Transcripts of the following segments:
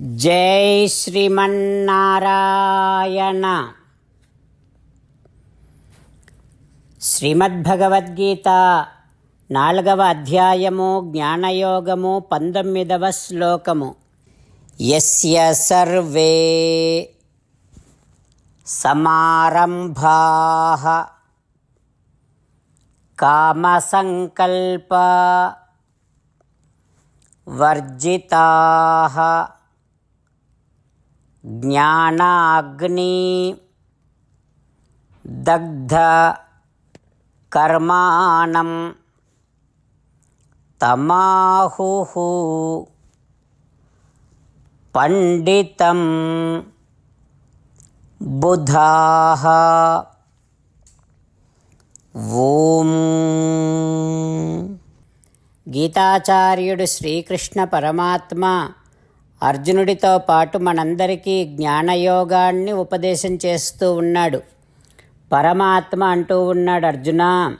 జై శ్రీమన్నారాయణ. శ్రీమద్భగవద్గీత నాలుగవ అధ్యాయము జ్ఞానయోగము పంతొమ్మిదవ శ్లోకము. ఎస్య సర్వే సమారంభా. కామసంకల్ప వర్జితా. జ్ఞానాగ్ని దగ్ధ కర్మాణం తమాహు పండితం బుధా ఓం గీతాచార్యుడు శ్రీకృష్ణ పరమాత్మ అర్జునుడితో పాటు మనందరికీ జ్ఞానయోగాన్ని ఉపదేశం చేస్తూ ఉన్నాడు. పరమాత్మ అంటూ ఉన్నాడు అర్జున.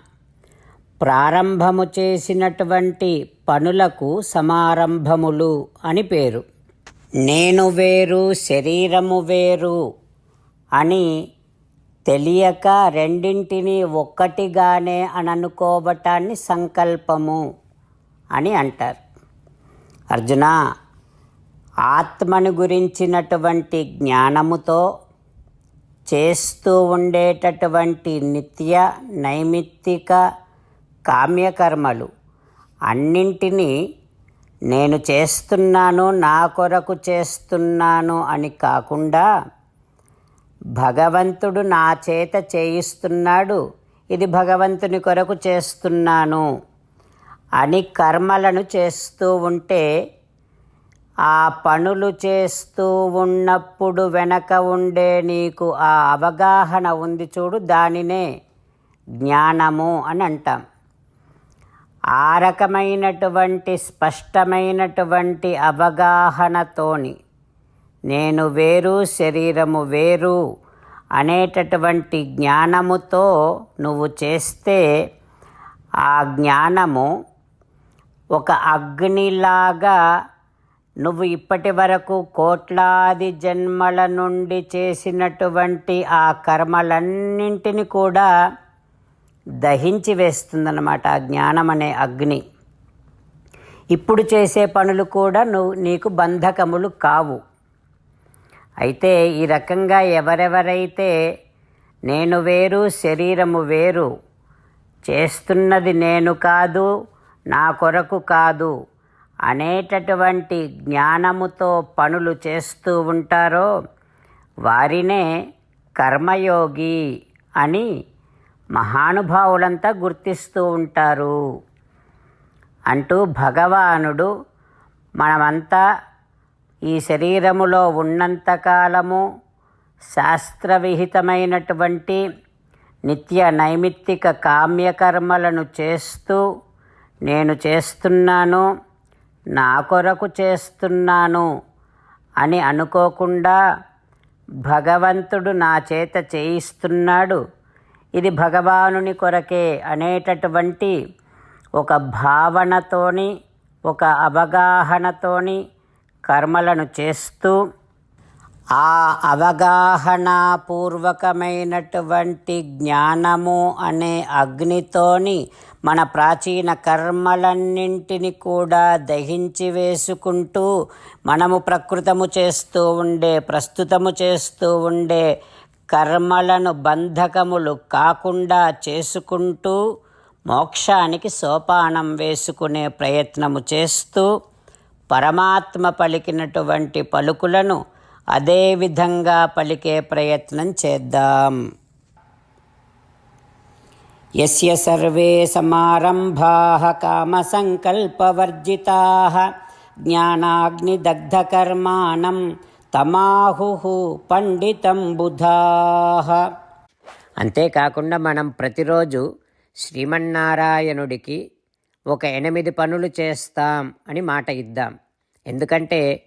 ప్రారంభము చేసినటువంటి పనులకు సమారంభములు అని పేరు. నేను వేరు శరీరము వేరు అని తెలియక రెండింటిని ఒక్కటిగానే అని అనుకోవటాన్ని సంకల్పము అని అంటారు. అర్జున ఆత్మను గురించినటువంటి జ్ఞానముతో చేస్తూ ఉండేటటువంటి నిత్య నైమిత్తిక కామ్యకర్మలు అన్నింటినీ నేను చేస్తున్నాను నా కొరకు చేస్తున్నాను అని కాకుండా భగవంతుడు నా చేత చేయిస్తున్నాడు ఇది భగవంతుని కొరకు చేస్తున్నాను అని కర్మలను చేస్తూ ఉంటే ఆ పనులు చేస్తూ ఉన్నప్పుడు వెనక ఉండే నీకు ఆ అవగాహన ఉంది చూడు దానినే జ్ఞానము అని అంటాం. ఆ రకమైనటువంటి స్పష్టమైనటువంటి అవగాహనతోని నేను వేరు శరీరము వేరు అనేటటువంటి జ్ఞానముతో నువ్వు చేస్తే ఆ జ్ఞానము ఒక అగ్నిలాగా నువ్వు ఇప్పటి వరకు కోట్లాది జన్మల నుండి చేసినటువంటి ఆ కర్మలన్నింటిని కూడా దహించి వేస్తుందన్నమాట ఆ జ్ఞానం అనే అగ్ని. ఇప్పుడు చేసే పనులు కూడా నువ్వు నీకు బంధకములు కావు. అయితే ఈ రకంగా ఎవరెవరైతే నేను వేరు శరీరము వేరు చేస్తున్నది నేను కాదు నా కొరకు కాదు అనేటటువంటి జ్ఞానముతో పనులు చేస్తూ ఉంటారో వారినే కర్మయోగి అని మహానుభావులంతా గుర్తిస్తూ ఉంటారు. అంటూ భగవానుడు మనమంతా ఈ శరీరములో ఉన్నంతకాలము శాస్త్రవిహితమైనటువంటి నిత్య నైమిత్తిక కామ్యకర్మలను చేస్తూ నేను చేస్తున్నాను. నా కొరకు చేస్తున్నాను అని అనుకోకుండా భగవంతుడు నా చేత చేయిస్తున్నాడు. ఇది భగవానుని కొరకే అనేటటువంటి ఒక భావనతోని ఒక అవగాహనతోని కర్మలను చేస్తూ ఆ అవగాహనాపూర్వకమైనటువంటి జ్ఞానము అనే అగ్నితోని మన ప్రాచీన కర్మలన్నింటిని కూడా దహించి వేసుకుంటూ మనము ప్రకృతము చేస్తూ ఉండే ప్రస్తుతము చేస్తూ ఉండే కర్మలను బంధకములు కాకుండా చేసుకుంటూ మోక్షానికి సోపానం వేసుకునే ప్రయత్నము చేస్తూ పరమాత్మ పలికినటువంటి పలుకులను అదే విధంగా పలికే ప్రయత్నం చేద్దాం. యస్య సర్వే సమారంభాః కామసంకల్పవర్జితాः జ్ఞానాగ్నిదగ్ధకర్మాణం తమాహుః పండితం బుధాః. అంతేకాకుండా మనం ప్రతిరోజు శ్రీమన్నారాయణుడికి ఒక ఎనిమిది పనులు చేస్తాం అని మాట ఇద్దాం. ఎందుకంటే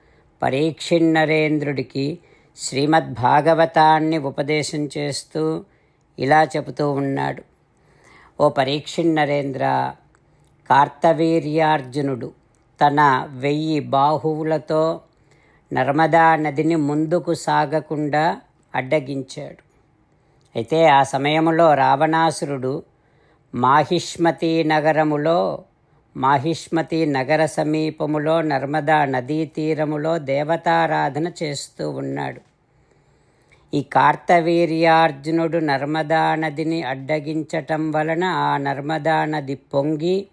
పరీక్షిణరేంద్రుడికి శ్రీమద్భాగవతాన్ని ఉపదేశం చేస్తూ ఇలా చెబుతూ ఉన్నాడు. ఓ పరీక్షిణరేంద్ర కార్తవీర్యార్జునుడు తన వెయ్యి బాహువులతో నర్మదా నదిని ముందుకు సాగకుండా అడ్డగించాడు. అయితే ఆ సమయంలో రావణాసురుడు మాహిష్మతి నగరములో మాహిష్మతి నగర సమీపములో నర్మదా నదీ తీరములో దేవతారాధన చేస్తూ ఉన్నాడు. ఈ కార్తవీర్యార్జునుడు నర్మదా నదిని అడ్డగించటం వలన ఆ నర్మదా నది పొంగి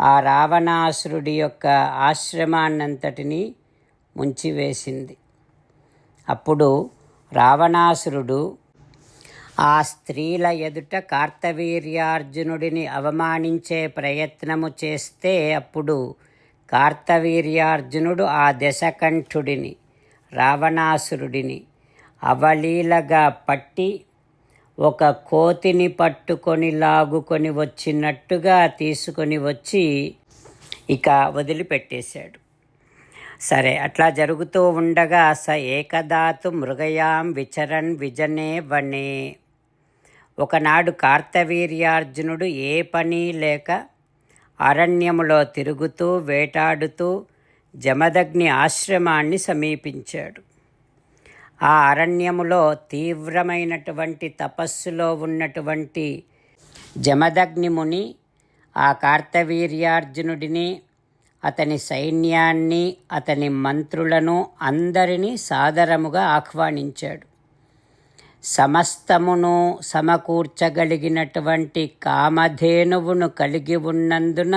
ఆ రావణాసురుడి యొక్క ఆశ్రమాన్నంతటినీ ముంచివేసింది. అప్పుడు రావణాసురుడు ఆ స్త్రీల ఎదుట కార్తవీర్యార్జునుడిని అవమానించే ప్రయత్నము చేస్తే అప్పుడు కార్తవీర్యార్జునుడు ఆ దశకంఠుడిని రావణాసురుడిని అవలీలగా పట్టి ఒక కోతిని పట్టుకొని లాగుకొని వచ్చినట్టుగా తీసుకొని వచ్చి ఇక వదిలిపెట్టేశాడు. సరే అట్లా జరుగుతూ ఉండగా స ఏకదాతు మృగయాం విచరన్ విజనే వనే ఒకనాడు కార్తవీర్యార్జునుడు ఏ పని లేక అరణ్యములో తిరుగుతూ వేటాడుతూ జమదగ్ని ఆశ్రమాన్ని సమీపించాడు. ఆ అరణ్యములో తీవ్రమైనటువంటి తపస్సులో ఉన్నటువంటి జమదగ్ని ముని ఆ కార్తవీర్యార్జునుడిని అతని సైన్యాన్ని అతని మంత్రులను అందరినీ సాదరముగా ఆహ్వానించాడు. సమస్తమును సమకూర్చగలిగినటువంటి కామధేనువును కలిగి ఉన్నందున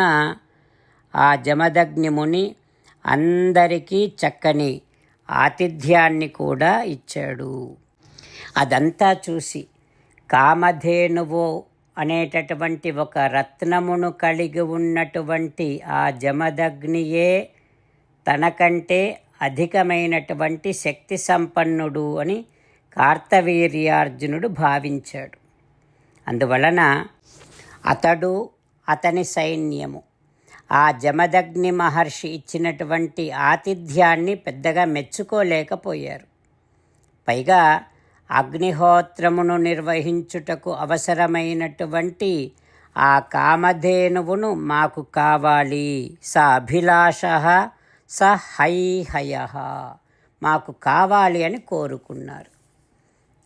ఆ జమదగ్నిముని అందరికీ చక్కని ఆతిథ్యాన్ని కూడా ఇచ్చాడు. అదంతా చూసి కామధేనువు అనేటటువంటి ఒక రత్నమును కలిగి ఉన్నటువంటి ఆ జమదగ్నియే తనకంటే అధికమైనటువంటి శక్తి సంపన్నుడు అని కార్తవీర్యార్జునుడు భావించాడు. అందువలన అతడు అతని సైన్యము. ఆ జమదగ్ని మహర్షి ఇచ్చినటువంటి ఆతిథ్యాన్ని పెద్దగా మెచ్చుకోలేకపోయారు. పైగా అగ్నిహోత్రమును నిర్వహించుటకు అవసరమైనటువంటి ఆ కామధేనువును మాకు కావాలి. స అభిలాష స హైహయ మాకు కావాలి అని కోరుకున్నారు.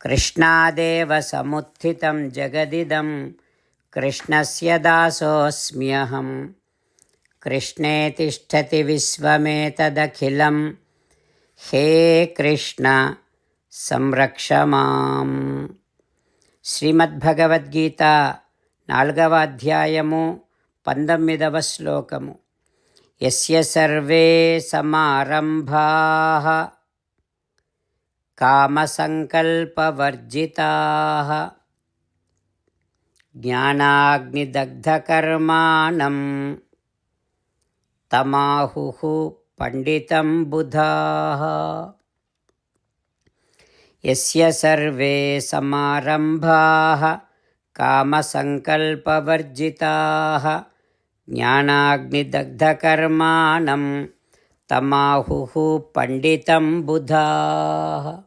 कृष्णादेव समुत्थितं जगदिदं कृष्णस्य दासोऽस्म्यहं कृष्णे तिष्ठति विश्वमेतदखिलं हे कृष्ण సంరక్ష మాం శ్రీమద్భగవద్గీత నాలుగవ అధ్యాయము పంతొమ్మిదవ శ్లోకము ఎస్య సర్వే సమారంభా कामसङ्कल्पवर्जिताः। ज्ञानाग्निदग्धकर्माणं तमाहुः पण्डितं बुधाः। यस्य सर्वे समारम्भाः कामसङ्कल्पवर्जिताः। ज्ञानाग्निदग्धकर्माणं तमाहुः पण्डितं बुधाः